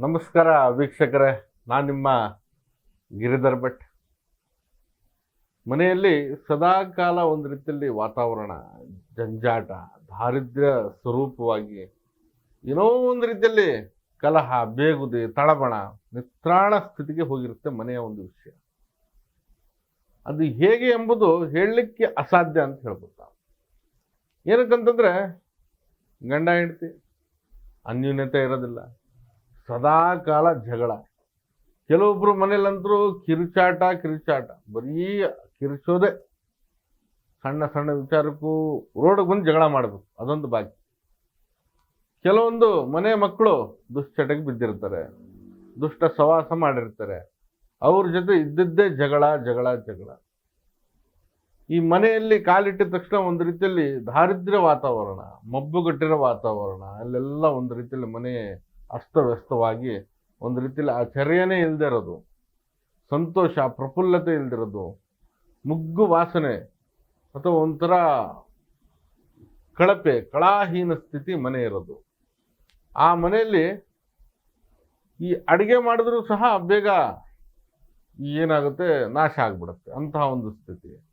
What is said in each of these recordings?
ನಮಸ್ಕಾರ ವೀಕ್ಷಕರೇ, ನಾನು ನಿಮ್ಮ ಗಿರಿಧರ್ ಭಟ್. ಮನೆಯಲ್ಲಿ ಸದಾಕಾಲ ಒಂದು ರೀತಿಯಲ್ಲಿ ವಾತಾವರಣ, ಜಂಜಾಟ, ದಾರಿದ್ರ್ಯ ಸ್ವರೂಪವಾಗಿ ಏನೋ ಒಂದು ರೀತಿಯಲ್ಲಿ ಕಲಹ, ಬೇಗುದಿ ತಳಬಣ ನಿತ್ರಾಣ ಸ್ಥಿತಿಗೆ ಹೋಗಿರುತ್ತೆ ಮನೆಯ ಒಂದು ವಿಷಯ. ಅದು ಹೇಗೆ ಎಂಬುದು ಹೇಳಲಿಕ್ಕೆ ಅಸಾಧ್ಯ ಅಂತ ಹೇಳ್ಬೋದು ನಾವು. ಏನಕ್ಕಂತಂದ್ರೆ ಗಂಡ ಹೆಂಡತಿ, ಅನ್ಯೂನ್ಯತೆ ಇರೋದಿಲ್ಲ. ಸದಾ ಕಾಲ ಜಗಳ. ಕೆಲವೊಬ್ರು ಮನೇಲಂತರೂ ಕಿರುಚಾಟ ಕಿರುಚಾಟ. ಬರೀ ಕಿರುಚೋದೆ. ಸಣ್ಣ ಸಣ್ಣ ವಿಚಾರಕ್ಕೂ ರೋಡಿಗೆ ಬಂದು ಜಗಳ ಮಾಡಬೇಕು. ಅದೊಂದು ಬಾಕಿ ಕೆಲವೊಂದು ಮನೆ ಮಕ್ಕಳು ದುಶ್ಚಟಕ್ಕೆ ಬಿದ್ದಿರ್ತಾರೆ. ದುಷ್ಟ ಸವಾಸ ಮಾಡಿರ್ತಾರೆ. ಅವ್ರ ಜೊತೆ ಇದ್ದಿದ್ದೇ ಜಗಳ ಜಗಳ ಜಗಳ. ಈ ಮನೆಯಲ್ಲಿ ಕಾಲಿಟ್ಟಿದ ತಕ್ಷಣ ಒಂದು ರೀತಿಯಲ್ಲಿ ದಾರಿದ್ರ್ಯ ವಾತಾವರಣ, ಮಬ್ಬುಗಟ್ಟಿರೋ ವಾತಾವರಣ, ಅಲ್ಲೆಲ್ಲ ಒಂದು ರೀತಿಯಲ್ಲಿ ಮನೆ ಅಸ್ತವ್ಯಸ್ತವಾಗಿ ಒಂದು ರೀತಿಯಲ್ಲಿ ಆ ಚರ್ಯನೇ ಇಲ್ಲದೆ ಇರೋದು ಸಂತೋಷ, ಪ್ರಫುಲ್ಲತೆ ಇಲ್ದಿರೋದು. ಮುಗ್ಗು ವಾಸನೆ ಅಥವಾ ಒಂಥರ ಕಳಪೆ, ಕಳಾಹೀನ ಸ್ಥಿತಿ ಮನೆ ಇರೋದು. ಆ ಮನೆಯಲ್ಲಿ ಈ ಅಡುಗೆ ಮಾಡಿದ್ರೂ ಸಹ ಬೇಗ ಏನಾಗುತ್ತೆ, ನಾಶ ಆಗ್ಬಿಡುತ್ತೆ. ಅಂತಹ ಒಂದು ಸ್ಥಿತಿ.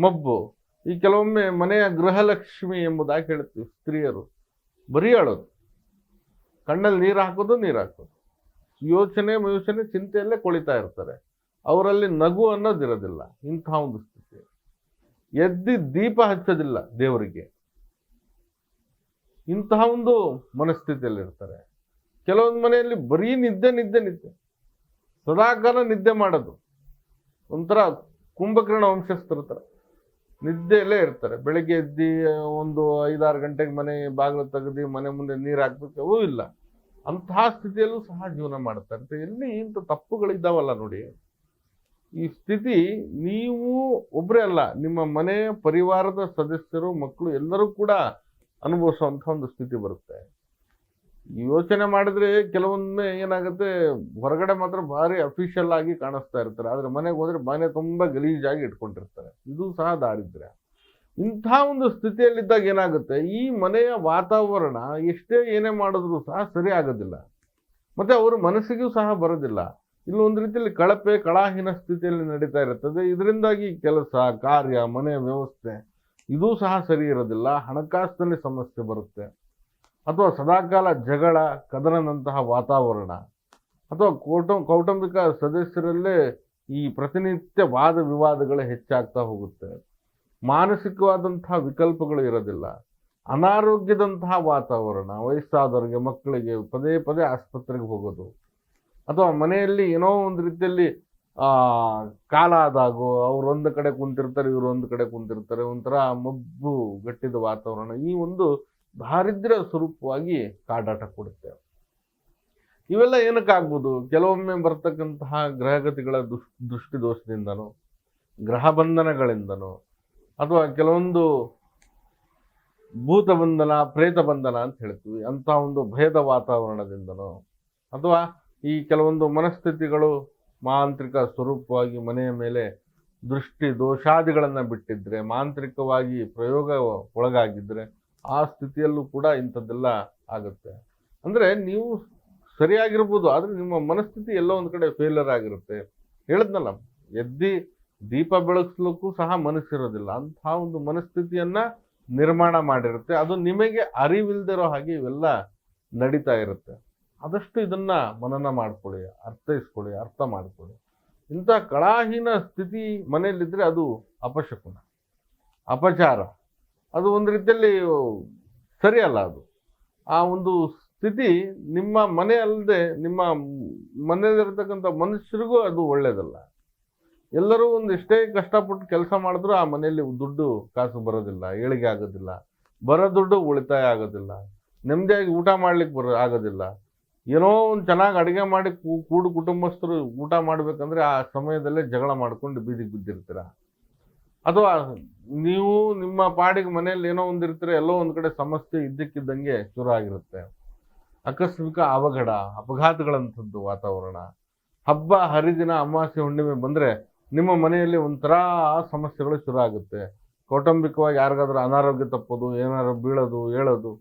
ಮಬ್ಬು. ಈ ಕೆಲವೊಮ್ಮೆ ಮನೆಯ ಗೃಹಲಕ್ಷ್ಮಿ ಎಂಬುದಾಗಿ ಹೇಳ್ತೀವಿ ಸ್ತ್ರೀಯರು. ಬರೀ ಅಳೋದು ಕಣ್ಣಲ್ಲಿ ನೀರು ಹಾಕೋದು ನೀರು ಹಾಕೋದು. ಯೋಚನೆ ಯೋಚನೆ ಚಿಂತೆಯಲ್ಲೇ ಕೊಳಿತಾ ಇರ್ತಾರೆ. ಅವರಲ್ಲಿ ನಗು ಅನ್ನೋದಿರೋದಿಲ್ಲ ಇಂಥ ಒಂದು ಸ್ಥಿತಿ. ಎದ್ದಿ ದೀಪ ಹಚ್ಚೋದಿಲ್ಲ ದೇವರಿಗೆ. ಇಂತಹ ಒಂದು ಮನಸ್ಥಿತಿಯಲ್ಲಿ ಇರ್ತಾರೆ. ಕೆಲವೊಂದು ಮನೆಯಲ್ಲಿ ಬರೀ ನಿದ್ದೆ ನಿದ್ದೆ ನಿದ್ದೆ. ಸದಾಕಾಲ ನಿದ್ದೆ ಮಾಡೋದು. ಒಂಥರ ಕುಂಭಕರ್ಣ ವಂಶಸ್ಥರ ಥರ ನಿದ್ದೆಯಲ್ಲೇ ಇರ್ತಾರೆ. ಬೆಳಿಗ್ಗೆ ಎದ್ದು ಒಂದು ಐದಾರು ಗಂಟೆಗೆ ಮನೆ ಬಾಗಿಲು ತೆಗೆದು ಮನೆ ಮುಂದೆ ನೀರು ಹಾಕ್ಬೇಕು ಇಲ್ಲ. ಅಂತಹ ಸ್ಥಿತಿಯಲ್ಲೂ ಸಹ ಜೀವನ ಮಾಡ್ತಾರೆ. ಎಲ್ಲಿ ಇಂಥ ತಪ್ಪುಗಳಿದ್ದಾವಲ್ಲ ನೋಡಿ. ಈ ಸ್ಥಿತಿ ನೀವು ಒಬ್ಬರೇ ಅಲ್ಲ, ನಿಮ್ಮ ಮನೆ ಪರಿವಾರದ ಸದಸ್ಯರು, ಮಕ್ಕಳು ಎಲ್ಲರೂ ಕೂಡ ಅನುಭವಿಸುವಂಥ ಒಂದು ಸ್ಥಿತಿ ಬರುತ್ತೆ. ಯೋಚನೆ ಮಾಡಿದ್ರೆ ಕೆಲವೊಮ್ಮೆ ಏನಾಗುತ್ತೆ, ಹೊರಗಡೆ ಮಾತ್ರ ಭಾರಿ ಅಫಿಷಿಯಲ್ ಆಗಿ ಕಾಣಿಸ್ತಾ ಇರ್ತಾರೆ. ಆದರೆ ಮನೆಗೆ ಹೋದರೆ ಮನೆ ತುಂಬಾ ಗಲೀಜಾಗಿ ಇಟ್ಕೊಂಡಿರ್ತಾರೆ. ಇದು ಸಹ ದಾರಿದ್ರ್ಯ. ಇಂಥ ಒಂದು ಸ್ಥಿತಿಯಲ್ಲಿದ್ದಾಗ ಏನಾಗುತ್ತೆ, ಈ ಮನೆಯ ವಾತಾವರಣ ಎಷ್ಟೇ ಏನೇ ಮಾಡಿದ್ರೂ ಸಹ ಸರಿ ಆಗೋದಿಲ್ಲ. ಮತ್ತೆ ಅವ್ರ ಮನಸ್ಸಿಗೂ ಸಹ ಬರೋದಿಲ್ಲ. ಇಲ್ಲಿ ಒಂದು ರೀತಿಯಲ್ಲಿ ಕಳಪೆ, ಕಳಾಹೀನ ಸ್ಥಿತಿಯಲ್ಲಿ ನಡೀತಾ ಇರುತ್ತದೆ ಇದರಿಂದಾಗಿ ಕೆಲಸ, ಕಾರ್ಯ, ಮನೆ ವ್ಯವಸ್ಥೆ, ಇದೂ ಸಹ ಸರಿ ಇರೋದಿಲ್ಲ. ಹಣಕಾಸಿನಲ್ಲಿ ಸಮಸ್ಯೆ ಬರುತ್ತೆ. ಅಥವಾ ಸದಾಕಾಲ ಜಗಳ, ಕದನದಂತಹ ವಾತಾವರಣ ಅಥವಾ ಕೌಟು, ಕೌಟುಂಬಿಕ ಸದಸ್ಯರಲ್ಲೇ ಈ ಪ್ರತಿನಿತ್ಯ ವಾದ ವಿವಾದಗಳು ಹೆಚ್ಚಾಗ್ತಾ ಹೋಗುತ್ತೆ. ಮಾನಸಿಕವಾದಂತಹ ವಿಕಲ್ಪಗಳು ಇರೋದಿಲ್ಲ. ಅನಾರೋಗ್ಯದಂತಹ ವಾತಾವರಣ, ವಯಸ್ಸಾದವರಿಗೆ, ಮಕ್ಕಳಿಗೆ ಪದೇ ಪದೇ ಆಸ್ಪತ್ರೆಗೆ ಹೋಗೋದು ಅಥವಾ ಮನೆಯಲ್ಲಿ ಏನೋ ಒಂದು ರೀತಿಯಲ್ಲಿ ಕಾಲ ಆದಾಗೋ ಒಂದು ಕಡೆ ಕುಂತಿರ್ತಾರೆ, ಇವರು ಒಂದು ಕಡೆ ಕುಂತಿರ್ತಾರೆ, ಒಂಥರ ಮಬ್ಬು, ಗಟ್ಟಿದ ವಾತಾವರಣ ಈ ಒಂದು ದಾರಿದ್ರ್ಯ ಸ್ವರೂಪವಾಗಿ ಕಾಡಾಟ ಕೊಡುತ್ತೆ. ಇವೆಲ್ಲ ಏನಕ್ಕಾಗ್ಬೋದು ಕೆಲವೊಮ್ಮೆ ಬರ್ತಕ್ಕಂತಹ ಗ್ರಹಗತಿಗಳ ದುಷ್, ದೃಷ್ಟಿದೋಷದಿಂದನೋ, ಗ್ರಹ ಬಂಧನಗಳಿಂದನೋ, ಅಥವಾ ಕೆಲವೊಂದು ಭೂತ ಬಂಧನ, ಪ್ರೇತ ಬಂಧನ ಅಂತ ಹೇಳ್ತೀವಿ. ಅಂಥ ಒಂದು ಭಯದ ವಾತಾವರಣದಿಂದನೋ, ಅಥವಾ ಈ ಕೆಲವೊಂದು ಮನಸ್ಥಿತಿಗಳು ಮಾಂತ್ರಿಕ ಸ್ವರೂಪವಾಗಿ ಮನೆಯ ಮೇಲೆ ದೃಷ್ಟಿ ದೋಷಾದಿಗಳನ್ನು ಬಿಟ್ಟಿದ್ರೆ, ಮಾಂತ್ರಿಕವಾಗಿ ಪ್ರಯೋಗ ಒಳಗಾಗಿದ್ರೆ ಆ ಸ್ಥಿತಿಯಲ್ಲೂ ಕೂಡ ಇಂಥದ್ದೆಲ್ಲ ಆಗುತ್ತೆ. ಅಂದರೆ ನೀವು ಸರಿಯಾಗಿರ್ಬೋದು, ಆದರೆ ನಿಮ್ಮ ಮನಸ್ಥಿತಿ ಎಲ್ಲೋ ಒಂದು ಕಡೆ ಫೇಲರ್ ಆಗಿರುತ್ತೆ. ಹೇಳದ್ನಲ್ಲ, ಎದ್ದಿ ದೀಪ ಬೆಳಗಿಸ್ಲಿಕ್ಕೂ ಸಹ ಮನಸ್ಸಿರೋದಿಲ್ಲ. ಅಂತಹ ಒಂದು ಮನಸ್ಥಿತಿಯನ್ನ ನಿರ್ಮಾಣ ಮಾಡಿರುತ್ತೆ. ಅದು ನಿಮಗೆ ಅರಿವಿಲ್ದಿರೋ ಹಾಗೆ ಇವೆಲ್ಲ ನಡೀತಾ ಇರುತ್ತೆ. ಆದಷ್ಟು ಇದನ್ನ ಮನನ ಮಾಡ್ಕೊಳ್ಳಿ, ಅರ್ಥೈಸ್ಕೊಳ್ಳಿ, ಅರ್ಥ ಮಾಡ್ಕೊಳ್ಳಿ. ಇಂಥ ಕಳಾಹೀನ ಸ್ಥಿತಿ ಮನೆಯಲ್ಲಿದ್ದರೆ ಅದು ಅಪಶಕುನ, ಅಪಚಾರ. ಅದು ಒಂದು ರೀತಿಯಲ್ಲಿ ಸರಿಯಲ್ಲ ಅದು. ಆ ಒಂದು ಸ್ಥಿತಿ ನಿಮ್ಮ ಮನೆ ಅಲ್ಲದೆ ನಿಮ್ಮ ಮನೆಯಲ್ಲಿರ್ತಕ್ಕಂಥ ಮನುಷ್ಯರಿಗೂ ಅದು ಒಳ್ಳೆಯದಲ್ಲ ಎಲ್ಲರೂ ಒಂದು ಎಷ್ಟೇ ಕಷ್ಟಪಟ್ಟು ಕೆಲಸ ಮಾಡಿದ್ರು ಆ ಮನೆಯಲ್ಲಿ ದುಡ್ಡು ಕಾಸು ಬರೋದಿಲ್ಲ, ಏಳಿಗೆ ಆಗೋದಿಲ್ಲ, ಬರೋ ದುಡ್ಡು ಉಳಿತಾಯ ಆಗೋದಿಲ್ಲ, ನೆಮ್ಮದಿಯಾಗಿ ಊಟ ಮಾಡ್ಲಿಕ್ಕೆ ಬರೋ ಆಗೋದಿಲ್ಲ. ಏನೋ ಒಂದು ಚೆನ್ನಾಗಿ ಅಡುಗೆ ಮಾಡಿ ಕೂಡು ಕುಟುಂಬಸ್ಥರು ಊಟ ಮಾಡ್ಬೇಕಂದ್ರೆ ಆ ಸಮಯದಲ್ಲೇ ಜಗಳ ಮಾಡ್ಕೊಂಡು ಬೀದಿಗೆ ಬಿದ್ದಿರ್ತೀರ. ಅಥವಾ ನೀವು ನಿಮ್ಮ ಪಾಡಿಗೆ ಮನೆಯಲ್ಲಿ ಏನೋ ಒಂದಿರ್ತೀರ ಎಲ್ಲೋ ಒಂದು ಕಡೆ ಸಮಸ್ಯೆ ಇದ್ದಕ್ಕಿದ್ದಂಗೆ ಶುರು ಆಗಿರುತ್ತೆ. ಆಕಸ್ಮಿಕ ಅವಘಡ, ಅಪಘಾತಗಳಂಥದ್ದು ವಾತಾವರಣ. ಹಬ್ಬ, ಹರಿದಿನ, ಅಮಾವಾಸ್ಯೆ, ಹುಣ್ಣಿಮೆ ಬಂದ್ರೆ ನಿಮ್ಮ ಮನೆಯಲ್ಲಿ ಒಂಥರ ಸಮಸ್ಯೆಗಳು ಶುರು ಆಗುತ್ತೆ. ಕೌಟುಂಬಿಕವಾಗಿ ಯಾರಿಗಾದ್ರೂ ಅನಾರೋಗ್ಯ ತಪ್ಪೋದು, ಏನಾದ್ರು ಬೀಳೋದು, ಹೇಳೋದು.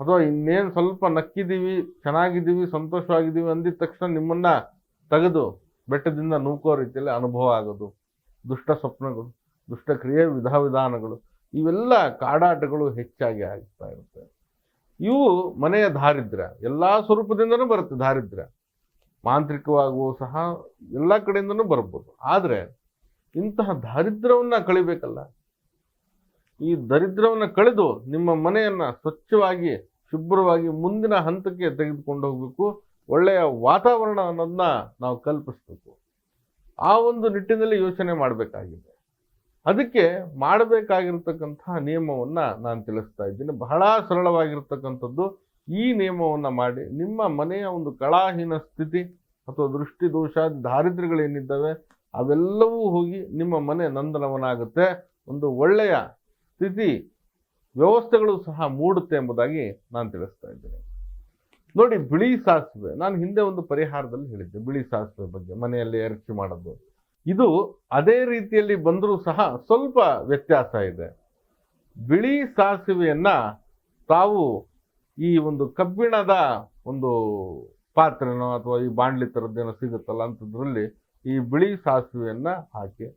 ಅಥವಾ ಇನ್ನೇನು ಸ್ವಲ್ಪ ನಕ್ಕಿದ್ದೀವಿ ಚೆನ್ನಾಗಿದ್ದೀವಿ ಸಂತೋಷವಾಗಿದ್ದೀವಿ ಅಂದಿದ ತಕ್ಷಣ ನಿಮ್ಮನ್ನ ತೆಗೆದು ಬೆಟ್ಟದಿಂದ ನೂಕೋ ರೀತಿಯಲ್ಲಿ ಅನುಭವ ಆಗೋದು. ದುಷ್ಟ ಸ್ವಪ್ನಗಳು, ದುಷ್ಟ ಕ್ರಿಯೆ ವಿಧ ವಿಧಾನಗಳು, ಇವೆಲ್ಲ ಕಾಡಾಟಗಳು ಹೆಚ್ಚಾಗಿ ಆಗ್ತಾ ಇರುತ್ತೆ. ಇವು ಮನೆಯ ದಾರಿದ್ರ್ಯ ಎಲ್ಲ ಸ್ವರೂಪದಿಂದನೂ ಬರುತ್ತೆ ದಾರಿದ್ರ್ಯ ಮಾಂತ್ರಿಕವಾಗುವ ಸಹ ಎಲ್ಲ ಕಡೆಯಿಂದನೂ ಬರ್ಬೋದು. ಆದರೆ ಇಂತಹ ದಾರಿದ್ರ್ಯವನ್ನ ಕಳಿಬೇಕಲ್ಲ. ಈ ದರಿದ್ರವನ್ನ ಕಳೆದು ನಿಮ್ಮ ಮನೆಯನ್ನ ಸ್ವಚ್ಛವಾಗಿ, ಶುಭ್ರವಾಗಿ ಮುಂದಿನ ಹಂತಕ್ಕೆ ತೆಗೆದುಕೊಂಡು ಹೋಗಬೇಕು, ಒಳ್ಳೆಯ ವಾತಾವರಣ ಅನ್ನೋದನ್ನ ನಾವು ಕಲ್ಪಿಸ್ಬೇಕು. ಆ ಒಂದು ನಿಟ್ಟಿನಲ್ಲಿ ಯೋಚನೆ ಮಾಡಬೇಕಾಗಿದೆ. ಅದಕ್ಕೆ ಮಾಡಬೇಕಾಗಿರ್ತಕ್ಕಂತಹ ನಿಯಮವನ್ನ ನಾನು ತಿಳಿಸ್ತಾ ಇದ್ದೀನಿ. ಬಹಳ ಸರಳವಾಗಿರ್ತಕ್ಕಂಥದ್ದು ಈ ನಿಯಮವನ್ನ ಮಾಡಿ ನಿಮ್ಮ ಮನೆಯ ಒಂದು ಕಳಾಹೀನ ಸ್ಥಿತಿ ಅಥವಾ ದೃಷ್ಟಿ ದೋಷ ದಾರಿದ್ರ್ಯಗಳೇನಿದ್ದಾವೆ ಅವೆಲ್ಲವೂ ಹೋಗಿ ನಿಮ್ಮ ಮನೆ ನಂದನವನಾಗುತ್ತೆ. ಒಂದು ಒಳ್ಳೆಯ ಸ್ಥಿತಿ ವ್ಯವಸ್ಥೆಗಳು ಸಹ ಮೂಡುತ್ತೆ ಎಂಬುದಾಗಿ ನಾನು ತಿಳಿಸ್ತಾ ಇದ್ದೇನೆ. ನೋಡಿ ಬಿಳಿ ಸಾಸಿವೆ, ನಾನು ಹಿಂದೆ ಒಂದು ಪರಿಹಾರದಲ್ಲಿ ಹೇಳಿದ್ದೆ, ಬಿಳಿ ಸಾಸಿವೆ ಬಗ್ಗೆ, ಮನೆಯಲ್ಲಿ ಎರಚಿ ಮಾಡೋದು. ಇದು ಅದೇ ರೀತಿಯಲ್ಲಿ ಬಂದರೂ ಸಹ ಸ್ವಲ್ಪ ವ್ಯತ್ಯಾಸ ಇದೆ. ಬಿಳಿ ಸಾಸಿವೆಯನ್ನ ತಾವು ಈ ಒಂದು ಕಬ್ಬಿಣದ ಒಂದು ಪಾತ್ರೆನೋ ಅಥವಾ ಈ ಬಾಂಡ್ಲಿ ಥರದ್ದೇನೋ ಸಿಗುತ್ತಲ್ಲ ಅಂಥದ್ರಲ್ಲಿ ಈ ಬಿಳಿ ಸಾಸಿವೆಯನ್ನ ಹಾಕಿ,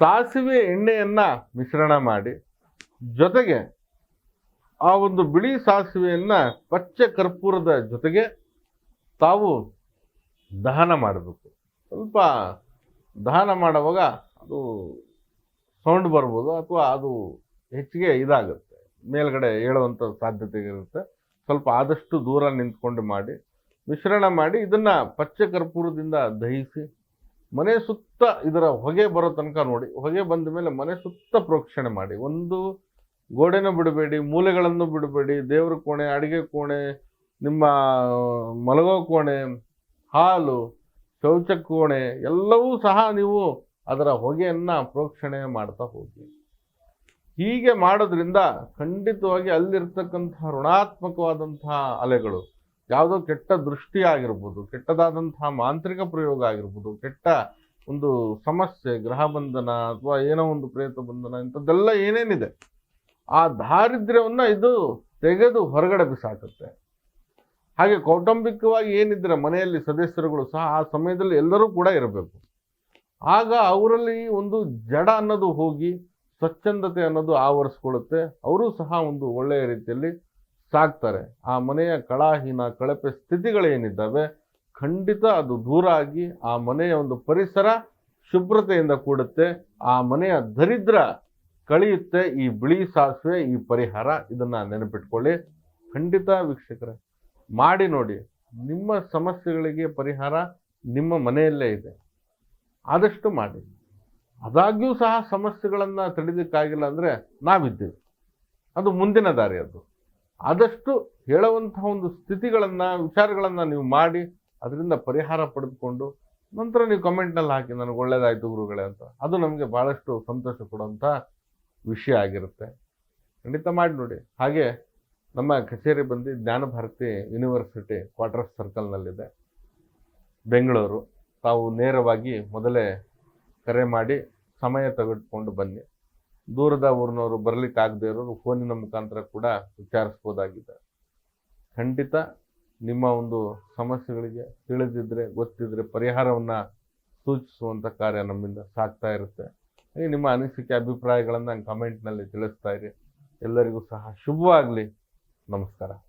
ಸಾಸಿವೆ ಎಣ್ಣೆಯನ್ನು ಮಿಶ್ರಣ ಮಾಡಿ, ಜೊತೆಗೆ ಆ ಒಂದು ಬಿಳಿ ಸಾಸಿವೆಯನ್ನು ಪಚ್ಚ ಕರ್ಪೂರದ ಜೊತೆಗೆ ತಾವು ದಹನ ಮಾಡಬೇಕು. ಸ್ವಲ್ಪ ದಹನ ಮಾಡುವಾಗ ಅದು ಸೌಂಡ್ ಬರ್ಬೋದು ಅಥವಾ ಅದು ಹೆಚ್ಚಿಗೆ ಇದಾಗುತ್ತೆ. ಮೇಲ್ಗಡೆ ಹೇಳುವಂಥ ಸಾಧ್ಯತೆ ಇರುತ್ತೆ. ಸ್ವಲ್ಪ ಆದಷ್ಟು ದೂರ ನಿಂತ್ಕೊಂಡು ಮಾಡಿ, ಮಿಶ್ರಣ ಮಾಡಿ ಇದನ್ನು ಪಚ್ಚ ಕರ್ಪೂರದಿಂದ ದಹಿಸಿ, ಮನೆ ಸುತ್ತ ಇದರ ಹೊಗೆ ಬರೋ ತನಕ ನೋಡಿ. ಹೊಗೆ ಬಂದ ಮೇಲೆ ಮನೆ ಸುತ್ತ ಪ್ರೋಕ್ಷಣೆ ಮಾಡಿ. ಒಂದು ಗೋಡೆನೂ ಬಿಡಬೇಡಿ, ಮೂಲೆಗಳನ್ನು ಬಿಡಬೇಡಿ, ದೇವ್ರ ಕೋಣೆ, ಅಡಿಗೆ ಕೋಣೆ, ನಿಮ್ಮ ಮಲಗೋ ಕೋಣೆ, ಹಾಲು, ಶೌಚ ಕೋಣೆ, ಎಲ್ಲವೂ ಸಹ ನೀವು ಅದರ ಹೊಗೆಯನ್ನು ಪ್ರೋಕ್ಷಣೆ ಮಾಡ್ತಾ ಹೋಗಿ. ಹೀಗೆ ಮಾಡೋದ್ರಿಂದ ಖಂಡಿತವಾಗಿ ಅಲ್ಲಿರ್ತಕ್ಕಂಥ ಋಣಾತ್ಮಕವಾದಂತಹ ಅಲೆಗಳು, ಯಾವುದೋ ಕೆಟ್ಟ ದೃಷ್ಟಿ ಆಗಿರ್ಬೋದು ಕೆಟ್ಟದಾದಂತಹ ಮಾಂತ್ರಿಕ ಪ್ರಯೋಗ ಆಗಿರ್ಬೋದು, ಕೆಟ್ಟ ಒಂದು ಸಮಸ್ಯೆ, ಗ್ರಹ ಬಂಧನ ಅಥವಾ ಏನೋ ಒಂದು ಪ್ರೇತ ಬಂಧನ, ಇಂಥದ್ದೆಲ್ಲ ಏನೇನಿದೆ ಆ ದಾರಿದ್ರ್ಯವನ್ನು ಇದು ತೆಗೆದು ಹೊರಗಡೆ ಬಿಸಾಕುತ್ತೆ. ಹಾಗೆ ಕೌಟುಂಬಿಕವಾಗಿ ಏನಿದ್ರೆ ಮನೆಯಲ್ಲಿ ಸದಸ್ಯರುಗಳು ಸಹ ಆ ಸಮಯದಲ್ಲಿ ಎಲ್ಲರೂ ಕೂಡ ಇರಬೇಕು. ಆಗ ಅವರಲ್ಲಿ ಒಂದು ಜಡ ಅನ್ನೋದು ಹೋಗಿ ಸ್ವಚ್ಛಂದತೆ ಅನ್ನೋದು ಆವರಿಸ್ಕೊಳ್ಳುತ್ತೆ. ಅವರು ಸಹ ಒಂದು ಒಳ್ಳೆಯ ರೀತಿಯಲ್ಲಿ ಸಾಕ್ತಾರೆ. ಆ ಮನೆಯ ಕಳಾಹೀನ ಕಳಪೆ ಸ್ಥಿತಿಗಳೇನಿದ್ದಾವೆ ಖಂಡಿತ ಅದು ದೂರ ಆಗಿ ಆ ಮನೆಯ ಒಂದು ಪರಿಸರ ಶುಭ್ರತೆಯಿಂದ ಕೂಡುತ್ತೆ. ಆ ಮನೆಯ ದರಿದ್ರ ಕಳೆಯುತ್ತೆ ಈ ಬಿಳಿ ಸಾಸಿವೆ, ಈ ಪರಿಹಾರ, ಇದನ್ನ ನೆನಪಿಟ್ಕೊಳ್ಳಿ. ಖಂಡಿತ ವೀಕ್ಷಕರ, ಮಾಡಿ ನೋಡಿ. ನಿಮ್ಮ ಸಮಸ್ಯೆಗಳಿಗೆ ಪರಿಹಾರ ನಿಮ್ಮ ಮನೆಯಲ್ಲೇ ಇದೆ. ಆದಷ್ಟು ಮಾಡಿ. ಅದಾಗ್ಯೂ ಸಹ ಸಮಸ್ಯೆಗಳನ್ನು ತಡೆಯೋಕ್ಕಾಗಿಲ್ಲ ಅಂದರೆ ನಾವಿದ್ದೇವೆ. ಅದು ಮುಂದಿನ ದಾರಿ ಅದು. ಆದಷ್ಟು ಹೇಳುವಂತಹ ಒಂದು ಸ್ಥಿತಿಗಳನ್ನು, ವಿಚಾರಗಳನ್ನು ನೀವು ಮಾಡಿ, ಅದರಿಂದ ಪರಿಹಾರ ಪಡೆದುಕೊಂಡು ನಂತರ ನೀವು ಕಮೆಂಟ್ನಲ್ಲಿ ಹಾಕಿ, ನನಗೆ ಒಳ್ಳೆಯದಾಯಿತು ಗುರುಗಳೇ ಅಂತ. ಅದು ನಮಗೆ ಭಾಳಷ್ಟು ಸಂತೋಷ ಕೊಡುವಂಥ ವಿಷಯ ಆಗಿರುತ್ತೆ. ಖಂಡಿತ ಮಾಡಿ ನೋಡಿ. ಹಾಗೆ ನಮ್ಮ ಕಚೇರಿ ಬಂದು ಜ್ಞಾನಭಾರತಿ ಯೂನಿವರ್ಸಿಟಿ ಕ್ವಾರ್ಟರ್ಸ್ ಸರ್ಕಲ್ನಲ್ಲಿದೆ. ಬೆಂಗಳೂರು. ತಾವು ನೇರವಾಗಿ ಮೊದಲೇ ಕರೆ ಮಾಡಿ ಸಮಯ ತೆಗೆದುಕೊಂಡು ಬನ್ನಿ. ದೂರದ ಊರಿನವರು ಬರಲಿಕ್ಕಾಗದೇ ಇರೋರು ಫೋನಿನ ಮುಖಾಂತರ ಕೂಡ ವಿಚಾರಿಸ್ಬೋದಾಗಿದೆ. ಖಂಡಿತ ನಿಮ್ಮ ಒಂದು ಸಮಸ್ಯೆಗಳಿಗೆ ತಿಳಿದಿದ್ರೆ, ಗೊತ್ತಿದ್ರೆ ಪರಿಹಾರವನ್ನು ಸೂಚಿಸುವಂಥ ಕಾರ್ಯ ನಮ್ಮಿಂದ ಸಾಗ್ತಾ ಇರುತ್ತೆ. ನಿಮ್ಮ ಅನಿಸಿಕೆ ಅಭಿಪ್ರಾಯಗಳನ್ನು ಕಮೆಂಟ್ನಲ್ಲಿ ತಿಳಿಸ್ತಾ ಇರಿ. ಎಲ್ಲರಿಗೂ ಸಹ ಶುಭವಾಗಲಿ. ನಮಸ್ಕಾರ.